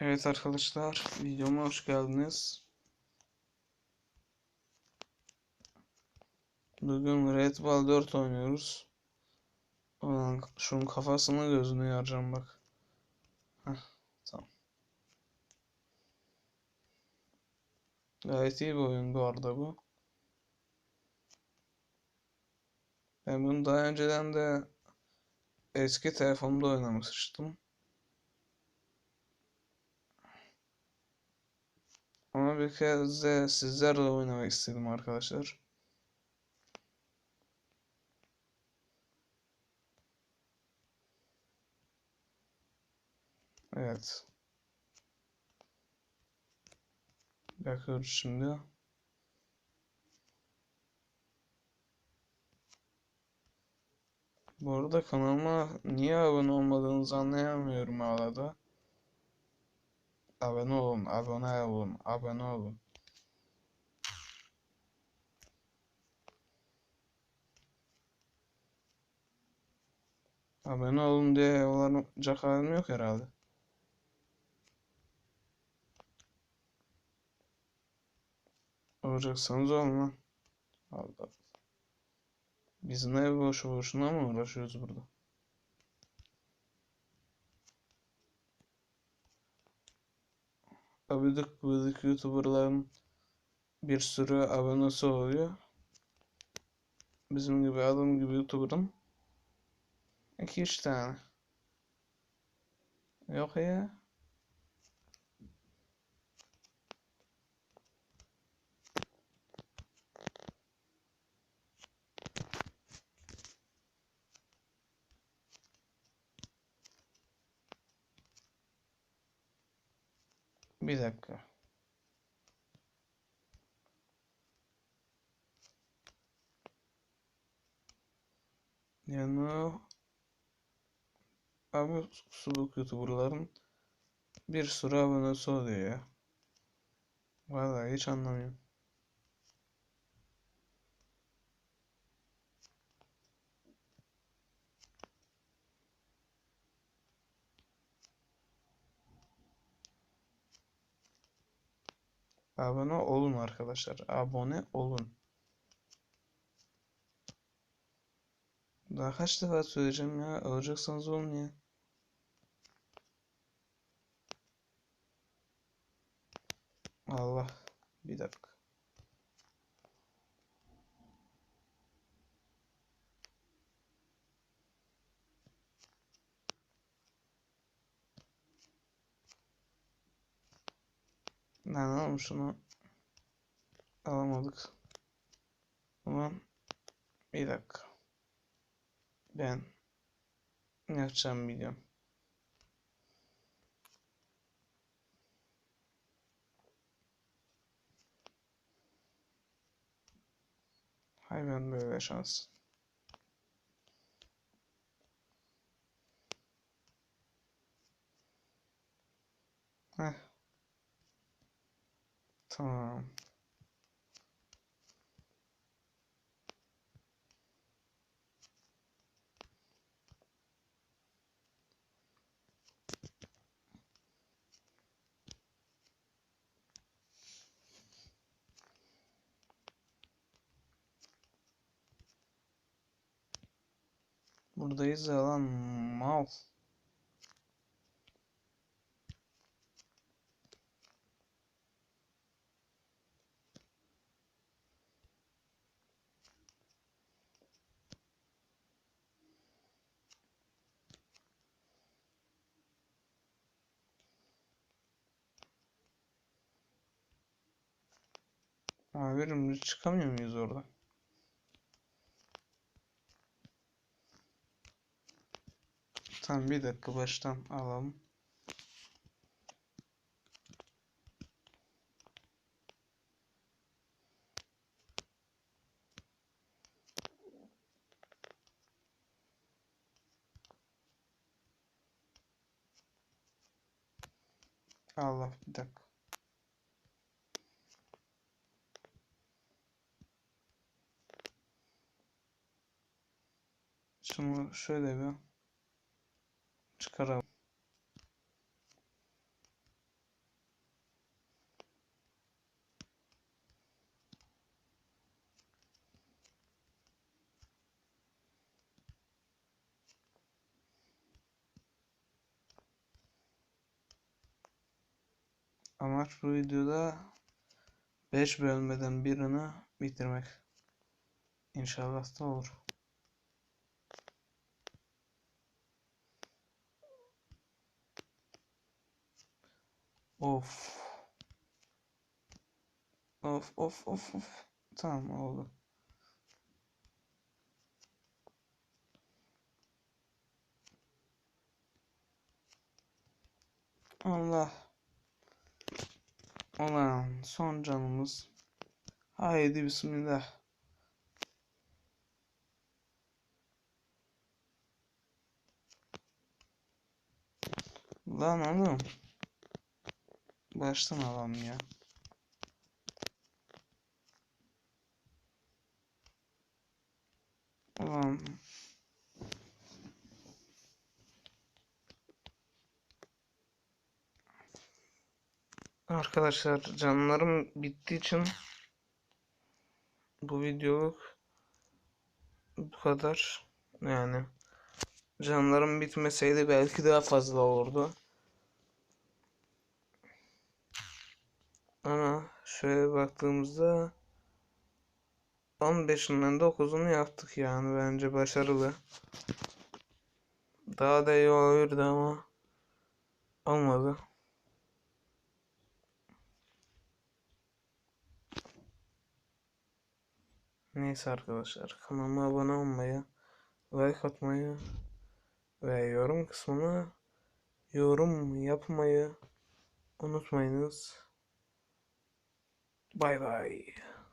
Evet arkadaşlar, videoma hoş geldiniz. Bugün Red Ball 4 oynuyoruz. Ulan şunun kafasını gözünü yaracağım bak. Heh, tamam. Gayet iyi bir oyun bu arada bu. Ben bunu daha önceden de eski telefonumda oynamıştım. Ama bir kez de sizlerle oynamak istedim arkadaşlar. Evet. Bakıyoruz şimdi. Bu arada kanalıma niye abone olmadığınızı anlayamıyorum hala da. Abone olun, abone olun, abone olun. Abone olun diye olacak halim yok herhalde. Olacaksanız olun lan. Allah. Biz ne boşu boşuna mı uğraşıyoruz burada? Abidik gubidik YouTuber'ların bir sürü abonesi oluyor. Bizim gibi adam gibi YouTuber'ın iki üç tane. Yok ya. Bir dakika. Yani abi suluk youtuberların bir sürü abonesi oluyor ya. Vallahi hiç anlamıyorum. Abone olun arkadaşlar. Abone olun. Daha kaç defa söyleyeceğim ya. Alacaksanız olun ya. Allah. Bir dakika. Lan oğlum şunu alamadık. Ulan bir dakika. Ben ne yapacağımı biliyorum. Hay ben böyle şans. Heh. Tamam. Buradayız ya lan mal. Abirim biz çıkamıyor muyuz orada? Tamam bir dakika baştan alalım. Allah bir dakika. Şunu şöyle bir çıkaralım. Amaç bu videoda 5 bölmeden birini bitirmek. İnşallah da olur. Of. Of of of of. Tamam oldu. Allah. Ulan son canımız. Haydi bismillah. Lan oğlum. Baştan alalım ya. Ulan. Arkadaşlar canlarım bittiği için bu videoluk bu kadar. Yani canlarım bitmeseydi belki daha fazla olurdu. Ama şöyle baktığımızda 15'inden 9'unu yaptık yani bence başarılı. Daha da iyi olurdu ama olmadı. Neyse arkadaşlar kanalıma abone olmayı, like atmayı ve yorum kısmına yorum yapmayı unutmayınız. bye-bye.